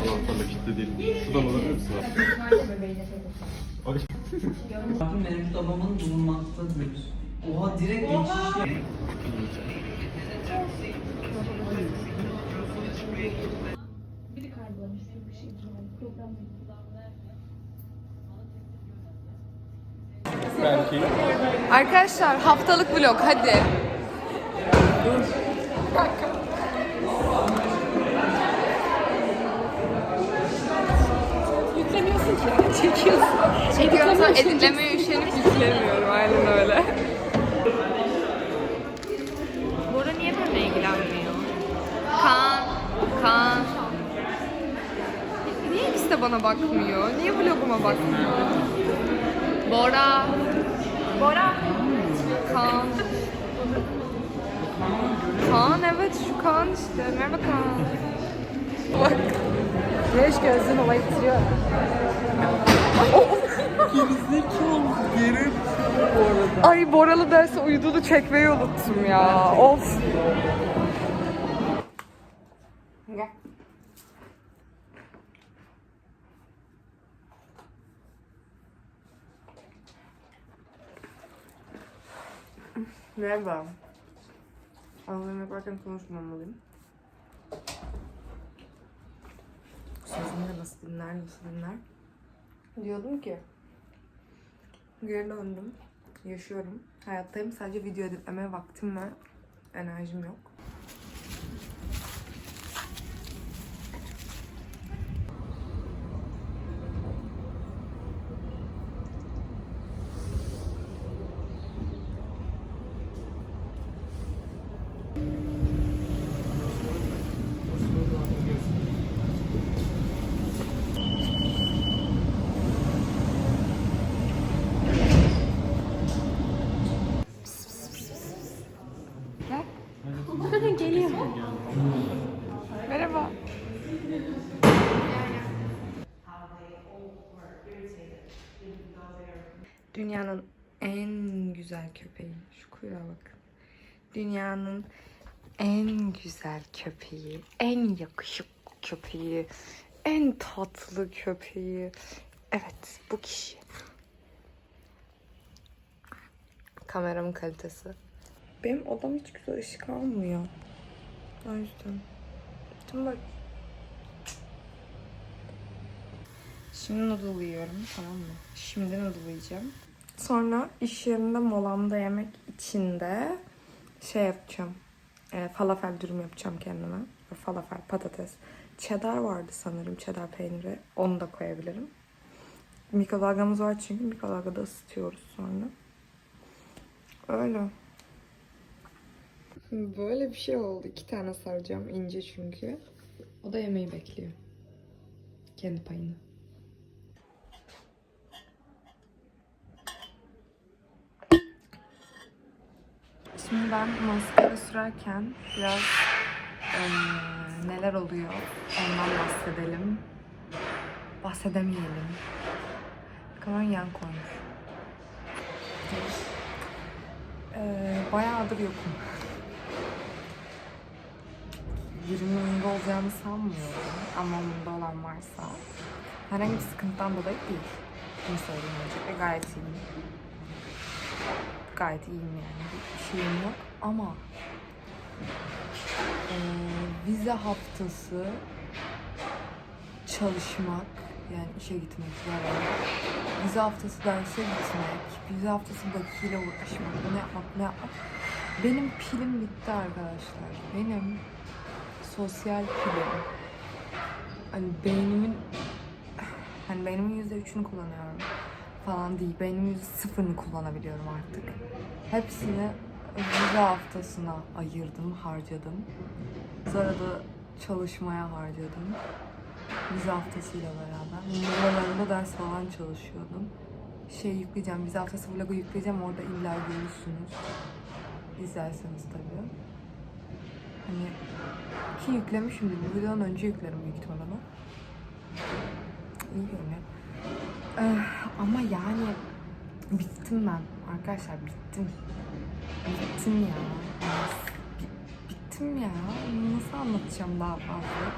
Anahtarla kilitli değil. Şuradan alabilir misin? Ay. Mevcut bulunmaktadır. Oha direkt geçiş. Biri Belki. Arkadaşlar haftalık vlog hadi. Yüklemiyorsun Çekiyorsun. Çekiyorum sonra editlemeye üşenip yüklemiyorum aynen öyle. Bora niye benimle ilgilenmiyor? Kaan, Kaan. Niye ikisi de bana bakmıyor? Niye vloguma bakmıyor? Bora. Bora. Kaan. Kaan evet şu Kaan işte. Merhaba Kaan. Güneş gözlüğün olayı bitiriyor. Ay Boralı derse uyuduğunu çekmeyi unuttum ya. Of. Gel. Merhaba. Ağzını yaparken konuşmamalıyım. Sözümü de nasıl dinler, nasıl dinler? Diyordum ki Geri döndüm. Yaşıyorum. Hayattayım. Sadece video editlemeye vaktim ve enerjim yok. Dünyanın en güzel köpeği. Şu kuyruğa bakın. Dünyanın en güzel köpeği, en yakışıklı köpeği, en tatlı köpeği. Evet, bu kişi. Kameramın kalitesi. Benim odam hiç güzel ışık almıyor. O yüzden. Şimdi bak. Şimdi noodle yiyorum tamam mı? Şimdi noodle yiyeceğim. Sonra iş yerinde molamda yemek içinde şey yapacağım. E, falafel dürüm yapacağım kendime. Falafel, patates. Cheddar vardı sanırım. Cheddar peyniri. Onu da koyabilirim. Mikrodalgamız var çünkü mikrodalgada ısıtıyoruz sonra. Öyle. Böyle bir şey oldu. İki tane saracağım ince çünkü. O da yemeği bekliyor. Kendi payını. Şimdi ben maskara sürerken biraz eee, neler oluyor ondan bahsedelim. Bahsedemeyelim. Kameranın yan koymuş. Eee bayağıdır yokum. 20'inde olacağını sanmıyorum ama bunda olan varsa herhangi bir sıkıntıdan dolayı değil. Bunu söyleyeyim öncelikle gayet iyiyim. Gayet iyiyim yani. Bir şeyim yok ama eee, vize haftası çalışmak yani işe gitmek yani vize haftası derse gitmek, vize haftası bakiyle uğraşmak, ne yapmak, ne yapmak. Benim pilim bitti arkadaşlar. Benim sosyal pilim. Hani beynimin hani beynimin yüzde üçünü kullanıyorum falan değil. Beynimin sıfırını kullanabiliyorum artık. Hepsini vize haftasına ayırdım, harcadım. Sonra da çalışmaya harcadım. Vize haftasıyla beraber. Numaralarında ders falan çalışıyordum. Şey yükleyeceğim, vize haftası vlogu yükleyeceğim. Orada illa görürsünüz. İzlerseniz tabii. Hani ki yüklemişimdir. Bu videodan önce yüklerim büyük ihtimalle. İyi görünüyor. Eh, ama yani bittim ben. Arkadaşlar bittim. Bittim ya. Bittim ya. Nasıl anlatacağım daha fazla?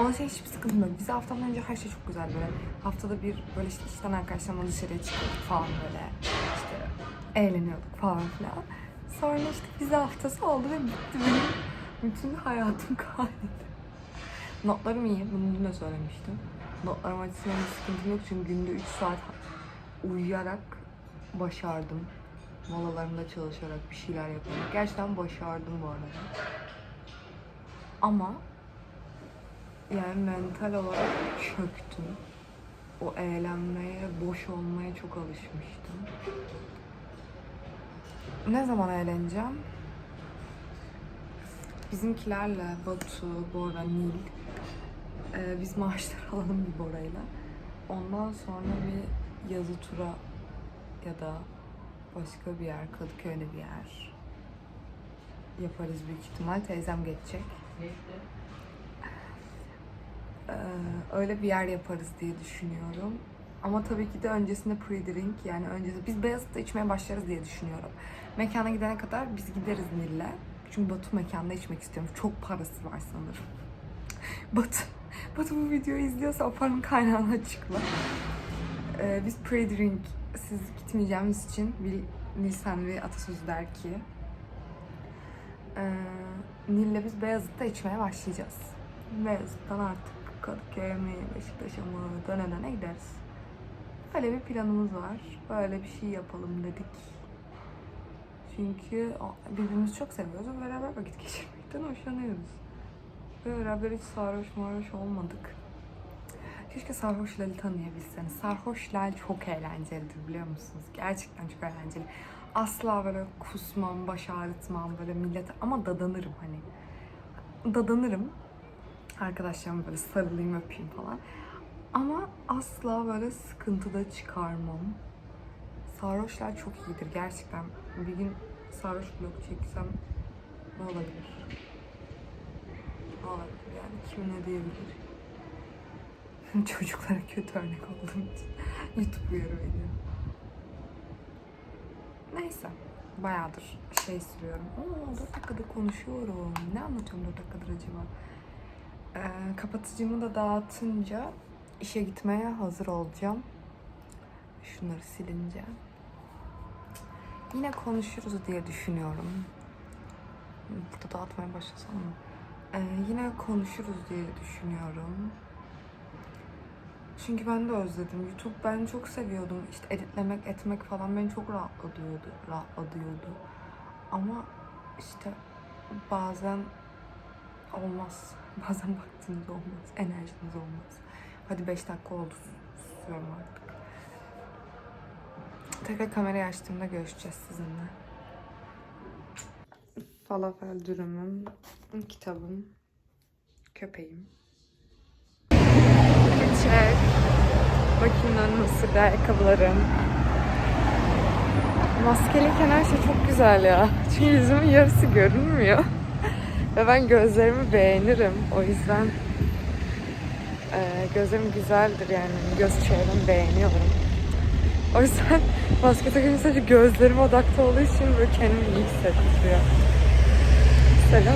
Ona şey hiçbir sıkıntım yok. Bize haftadan önce her şey çok güzel böyle. Haftada bir böyle işte işten arkadaşlarımla dışarıya çıkıyorduk falan böyle. İşte eğleniyorduk falan filan. Sonra işte vize haftası oldu ve bitti benim bütün hayatım kaydı. Notlarım iyi. Bunu dün de söylemiştim. Notlarım açısından bir yok çünkü günde 3 saat uyuyarak başardım. Molalarımda çalışarak bir şeyler yaparak. Gerçekten başardım bu arada. Ama yani mental olarak çöktüm. O eğlenmeye, boş olmaya çok alışmıştım. Ne zaman eğleneceğim? Bizimkilerle Batu, Bora, Nil ee, biz maaşları alalım bir Bora'yla. Ondan sonra bir yazı tura ya da başka bir yer, Kadıköy'de bir yer yaparız büyük ihtimal. Teyzem geçecek. Ee, öyle bir yer yaparız diye düşünüyorum. Ama tabii ki de öncesinde pre-drink yani öncesinde biz Beyazıt'ta içmeye başlarız diye düşünüyorum. Mekana gidene kadar biz gideriz Nil'le. Çünkü Batu mekanda içmek istiyorum. Çok parası var sanırım. Batu, Batu bu videoyu izliyorsa o paranın kaynağını açıkla. Ee, biz pre-drink siz gitmeyeceğimiz için bir Nisan ve atasözü der ki ee, Nil'le biz Beyazıt'ta içmeye başlayacağız. Beyazıt'tan artık Kadıköy'e mi, Beşiktaş'a mı döne döne gideriz. Böyle bir planımız var. Böyle bir şey yapalım dedik. Çünkü birbirimizi çok seviyoruz ve beraber vakit geçirmekten hoşlanıyoruz. Ve beraber hiç sarhoş marhoş olmadık. Keşke Sarhoş Lal'i tanıyabilseniz. Sarhoş Lal çok eğlencelidir biliyor musunuz? Gerçekten çok eğlenceli. Asla böyle kusmam, baş ağrıtmam böyle millete ama dadanırım hani. Dadanırım. Arkadaşlarıma böyle sarılayım öpeyim falan. Ama asla böyle sıkıntıda çıkarmam. Sarhoşlar çok iyidir gerçekten. Bir gün sarhoş vlog çeksem ne olabilir? Olabilir yani? Kim ne diyebilir? Çocuklara kötü örnek olduğum için YouTube uyarı veriyor. Neyse. Bayağıdır şey sürüyorum. Oo 4 dakikadır konuşuyorum. Ne anlatıyorum 4 dakikadır acaba? Ee, kapatıcımı da dağıtınca işe gitmeye hazır olacağım. Şunları silince. Yine konuşuruz diye düşünüyorum. Burada dağıtmaya başlasam mı? Ee, yine konuşuruz diye düşünüyorum. Çünkü ben de özledim. YouTube ben çok seviyordum. İşte editlemek, etmek falan beni çok rahatlatıyordu. Rahatlatıyordu. Ama işte bazen olmaz. Bazen vaktiniz olmaz. Enerjiniz olmaz. Hadi 5 dakika oldu. Susuyorum artık. Tekrar kamerayı açtığımda görüşeceğiz sizinle. Falafel dürümüm, kitabım, köpeğim. Çek. Bakayım ön mısırlı ayakkabılarım. Maskeliyken her şey çok güzel ya. Çünkü yüzümün yarısı görünmüyor. Ve ben gözlerimi beğenirim. O yüzden e, gözlerim güzeldir yani. Göz çevremi beğeniyorum. O yüzden maske takınca sadece gözlerime odaklı olduğu için böyle kendimi iyi hissettiriyor. Selam.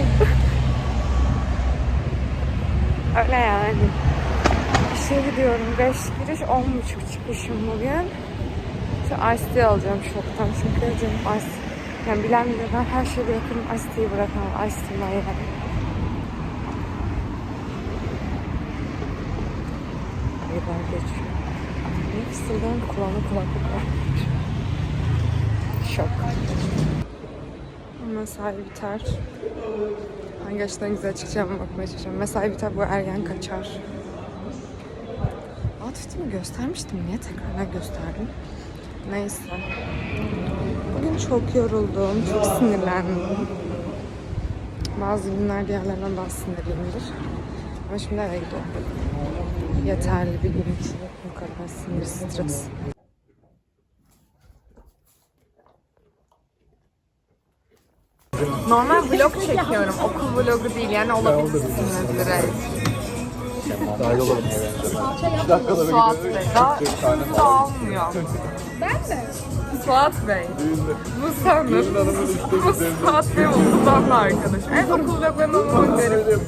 Öyle yani. İşe gidiyorum. 5 giriş, 10 buçuk çıkışım bugün. İşte Ice alacağım şoktan çünkü canım Ice yani bilen bilir ben her şeyi bırakırım Ice tea'yi bırakamam. Ice tea'yi yani. Ayılar geçiyor. Ne fısıldayan kulağına kulaklık var. Şok. Mesai biter. Hangi açıdan güzel çıkacağımı bakmaya çalışıyorum. Mesai biter bu ergen kaçar. Outfitimi göstermiştim. Niye tekrardan gösterdim? Neyse. Bugün çok yoruldum. Çok sinirlendim. Bazı günler diğerlerinden daha sinirliyimdir. Ama şimdi eve gidiyorum. Yeterli bir gün için. Bu kadar sinir, stres. Normal vlog çekiyorum. Okul vlogu değil yani olabilirsiniz direkt. Dahil olalım. Suat Bey. Daha kızı da almıyor. Ben de. Suat Bey. Bu sanır. Bu Suat Bey okuldan da arkadaş. Evet okul vloglarını onu derim.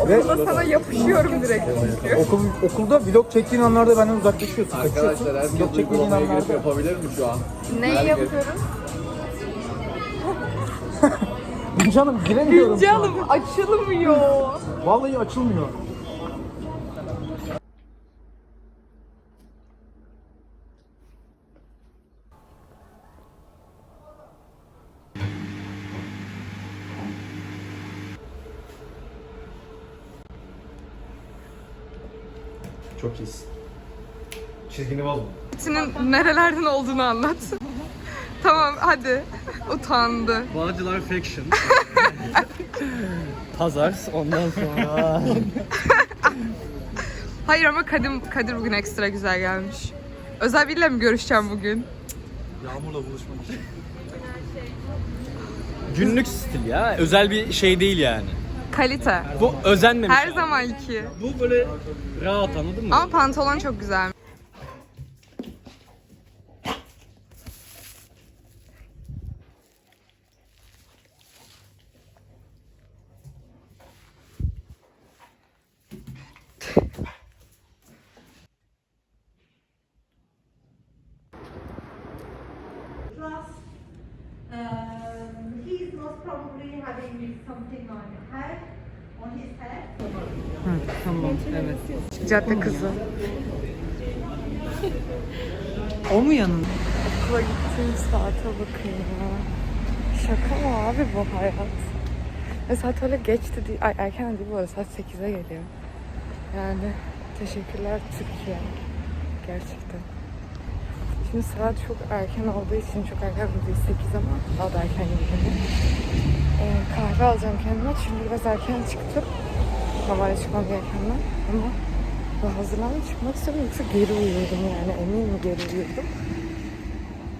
Okulda sana yapışıyorum direkt çünkü. Okul, okulda vlog çektiğin anlarda benden uzaklaşıyorsun. Kaçıyorsun. Vlog çekmediğin anlarda. yapabilir mi şu an? Neyi yapıyorum? Canım giremiyorum. an. Canım açılmıyor. Vallahi açılmıyor. Çok iyisin. Çizgini bozma. Senin nerelerden olduğunu anlat. Tamam hadi. Utandı. Bağcılar Faction. Pazar ondan sonra. Hayır ama Kadir, Kadir bugün ekstra güzel gelmiş. Özel biriyle mi görüşeceğim bugün? Yağmurla buluşmak için. Günlük stil ya. Özel bir şey değil yani. Kalite. Bu özenmemiş. Her zamanki. Bu böyle rahat anladın mı? Ama pantolon çok güzel. Cadde kızı. O mu yanında? Okula gittiğim saate bakın ya. Şaka mı abi bu hayat? Ve saat öyle geçti değil. Ay erken değil bu arada saat 8'e geliyor. Yani teşekkürler Türkiye. Gerçekten. Şimdi saat çok erken olduğu için çok erken değil 8 ama daha da erken geliyor. Ee, kahve alacağım kendime çünkü biraz erken çıktım. Normalde çıkmam gerekenler ama ben hazırlanıp çıkmak istiyorum yoksa geri uyuyordum yani eminim geri uyuyordum.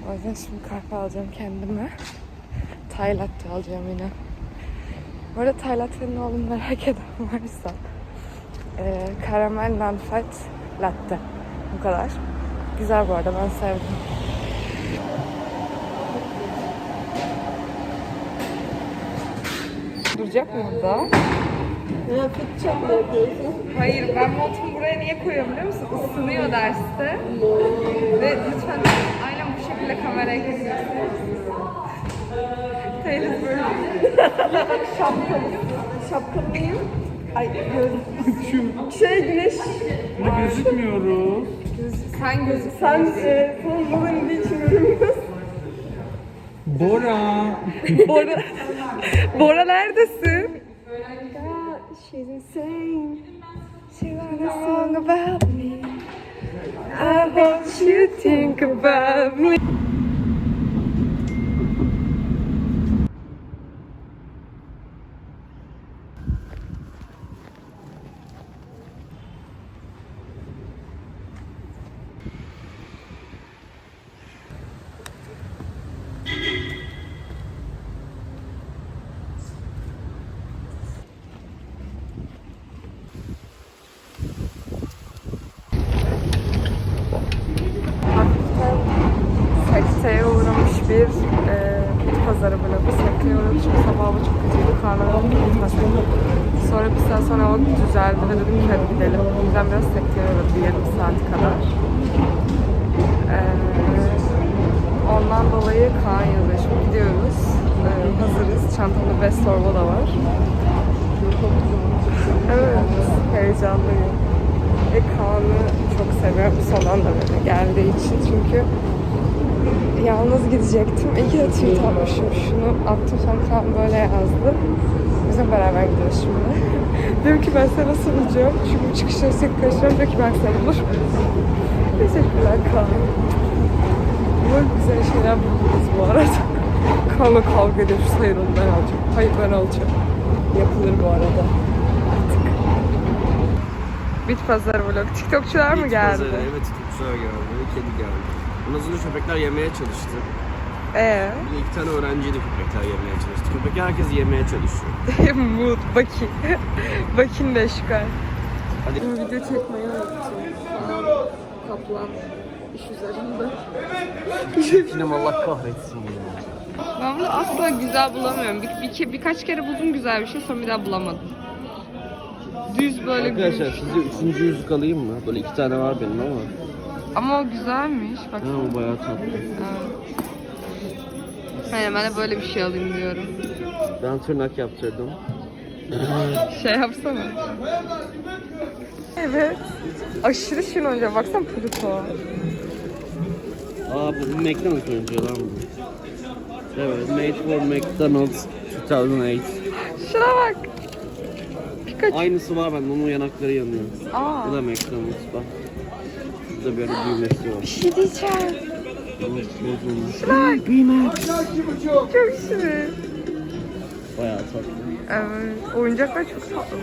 O yüzden şimdi kahve alacağım kendime. Thai latte alacağım yine. Bu arada Thai latte'nin ne olduğunu merak eden varsa e, karamel non-fat latte. Bu kadar. Güzel bu arada ben sevdim. Duracak mı burada? Hayır ben montumu buraya niye koyuyorum biliyor musun? Isınıyor derste. Ve lütfen aynen bu şekilde kameraya kesiyorsun. Teyze böyle. Şapkalıyım. Şapkalıyım. Ay gözüm. Şey güneş. Gözükmüyoruz. Sen gözük. Sen e, son bulunduğu için görünmüyorsun. Bora. Bora. Bora neredesin? She's insane. She wrote a song about me. I want you to think about me. Ve dedim ki hadi gidelim. O yüzden biraz sekteye uğradı yarım saat kadar. E, ondan dolayı yazıyor. Şimdi gidiyoruz. E, hazırız. Çantamda best torba da var. Evet, heyecanlıyım. Ve Kaan'ı çok seviyorum son anda böyle geldiği için çünkü yalnız gidecektim. İyi ki de tweet atmışım. Şunu attım sonra Kaan böyle yazdı. Biz de beraber gidiyoruz şimdi. Diyorum ki ben sana sunacağım. Çünkü çıkışta sık kaçıyorum. Diyor ki ben seni bulurum. Teşekkürler Kaan. Böyle güzel şeyler buluruz bu arada. Kaan'la kavga ediyoruz. Hayır onu ben alacağım. Hayır ben alacağım. Yapılır bu arada. Artık. Bit pazarı vlog. TikTokçular mı geldi? Pazarı, evet tutukçular geldi, kedi geldi. Sonra köpekler yemeye çalıştı. Ee, Bir iki tane öğrenciyle köpekler yemeye çalıştı. Köpekler herkes yemeye çalışıyor. Mood, Baki. Bakin eşkal. Hadi. Video çekmeyi unuttum. Kaplan iş üzerinde. Film Allah kahretsin ya. Ben bunu asla güzel bulamıyorum. Bir, bir, birkaç kere buldum güzel bir şey sonra bir daha bulamadım. Düz böyle Arkadaşlar gümüş. size üçüncü yüzük alayım mı? Böyle iki tane var benim ama. Ama o güzelmiş. Bak. Ha, o bayağı tatlı. Evet. Aynen ben de böyle bir şey alayım diyorum. Ben tırnak yaptırdım. Şey yapsana. Evet. Aşırı şirin oyuncak. Baksana Pluto. Aa bu McDonald's oyuncağı lan bu. Evet, made for McDonald's 2008. Şuna bak. Pikachu. Aynısı var bende, onun yanakları yanıyor. Aa. Bu da McDonald's bak. Burada böyle düğmesi var. Bir şey diyeceğim. Bak. Çok şirin. Bayağı tatlı. Evet. Oyuncaklar çok tatlı.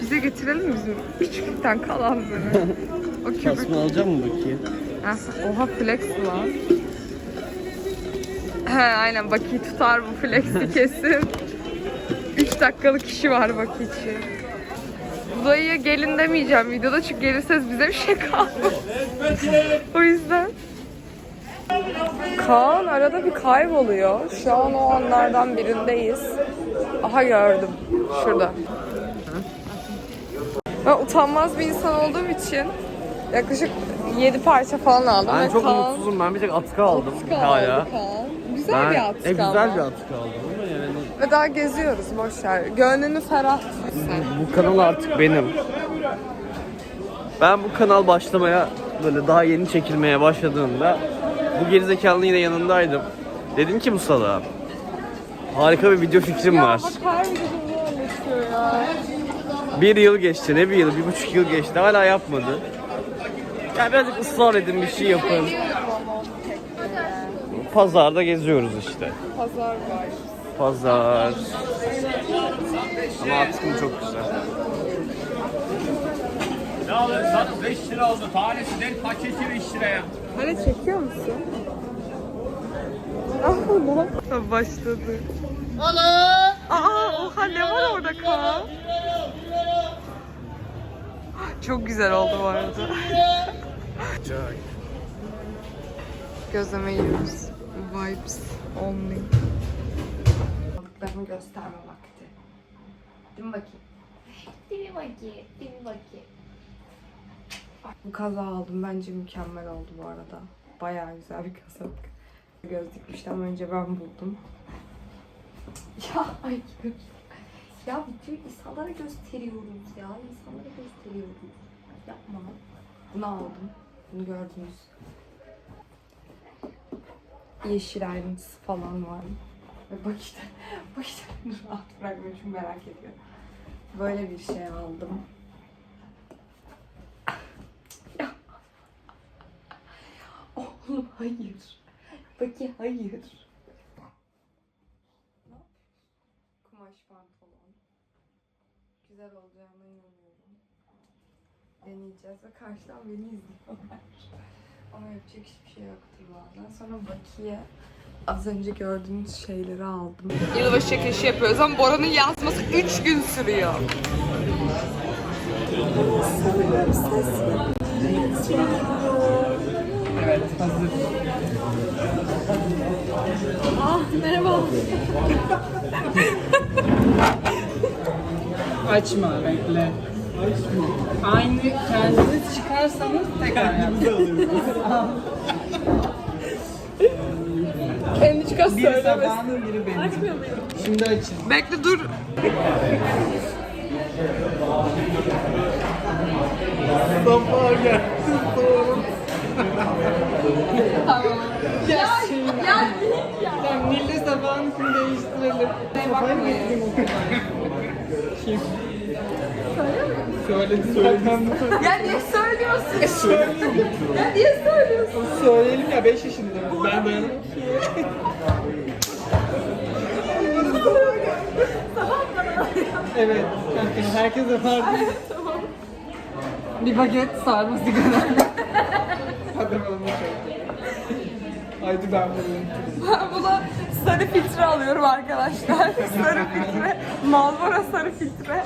Bize getirelim mi bizim küçüklükten kalan böyle. O köpek. Tasma alacak mı bakayım? Ha, Oha flex var. He aynen Baki tutar bu flexi kesin. 3 dakikalık işi var Baki için. Dayıya gelin demeyeceğim videoda çünkü gelirseniz bize bir şey kalmaz. o yüzden. Kaan arada bir kayboluyor. Şu an o anlardan birindeyiz. Aha gördüm. Şurada. Ben utanmaz bir insan olduğum için yaklaşık 7 parça falan aldım. Ben ve çok Kaan- umutsuzum. Ben bir tek atkı aldım Atkı hala. aldı Kaan. Güzel Ben, bir atkı e, güzel ama. bir atkı aldım Ve daha geziyoruz boşver. Gönlünü ferah tut sen. bu kanal artık benim. Ben bu kanal başlamaya böyle daha yeni çekilmeye başladığında bu gerizekalının yine yanındaydım. Dedim ki bu salağa harika bir video fikrim var. Bak her videoda anlatıyor ya. Bir yıl geçti ne bir yıl bir buçuk yıl geçti hala yapmadı. Yani birazcık ısrar edin bir şey yapın. Pazarda geziyoruz işte. Pazar var. Pazar. Ama atkım çok güzel. Ne alırsanız 5 lira oldu. Tanesi değil paketi 5 liraya. Hani çekiyor musun? Allah. Ha, Başladı. Ana! Aa, oha ne var orada Kaan? Çok güzel oldu bu arada. Gözleme yiyoruz. Vibes only. Aldıklarımı gösterme vakti. Değil mi bakayım? Dibi bakayım, dibi bakayım. Bu kaza aldım. Bence mükemmel oldu bu arada. Bayağı güzel bir kazak. Göz dikmişten önce ben buldum. Ya hayır. Ya bütün insanlara gösteriyoruz ya. İnsanlara gösteriyoruz. Yapma. Bunu aldım. Bunu gördünüz. Yeşil ayrıntısı falan var. Ve bak işte, bak işte rahat bırakmıyor çünkü merak ediyorum. Böyle bir şey aldım. Oğlum hayır. Peki hayır. Kumaş pantolon. Güzel olacağına inanıyorum. Deneyeceğiz ve karşıdan beni izliyorlar. Ama yapacak hiçbir şey yoktur bazen. Sonra Baki'ye az önce gördüğünüz şeyleri aldım. Yılbaşı çekilişi yapıyoruz ama Bora'nın yazması 3 gün sürüyor. Açma bekle. Aynı kendiniz çıkarsanız tekrar yapın. Kendi çıkar Biri sabahın biri benim. Açmıyor muyum? Şimdi açın. Bekle dur. Tamam Nil'le sabahınkini değiştirelim. Kafayı mı getireyim o kadar? Kim? Söyle, söylemem Ya niye söylüyorsun? ya niye söylüyorsun? Söyleyelim ya 5 yaşında. Ben dayanamam ki. evet. Herkes, herkes yapar. Bir baget sarması kadar. Hadi bakalım çok. Haydi ben buradayım. Ben buna sarı filtre alıyorum arkadaşlar. sarı filtre. Malbora sarı filtre.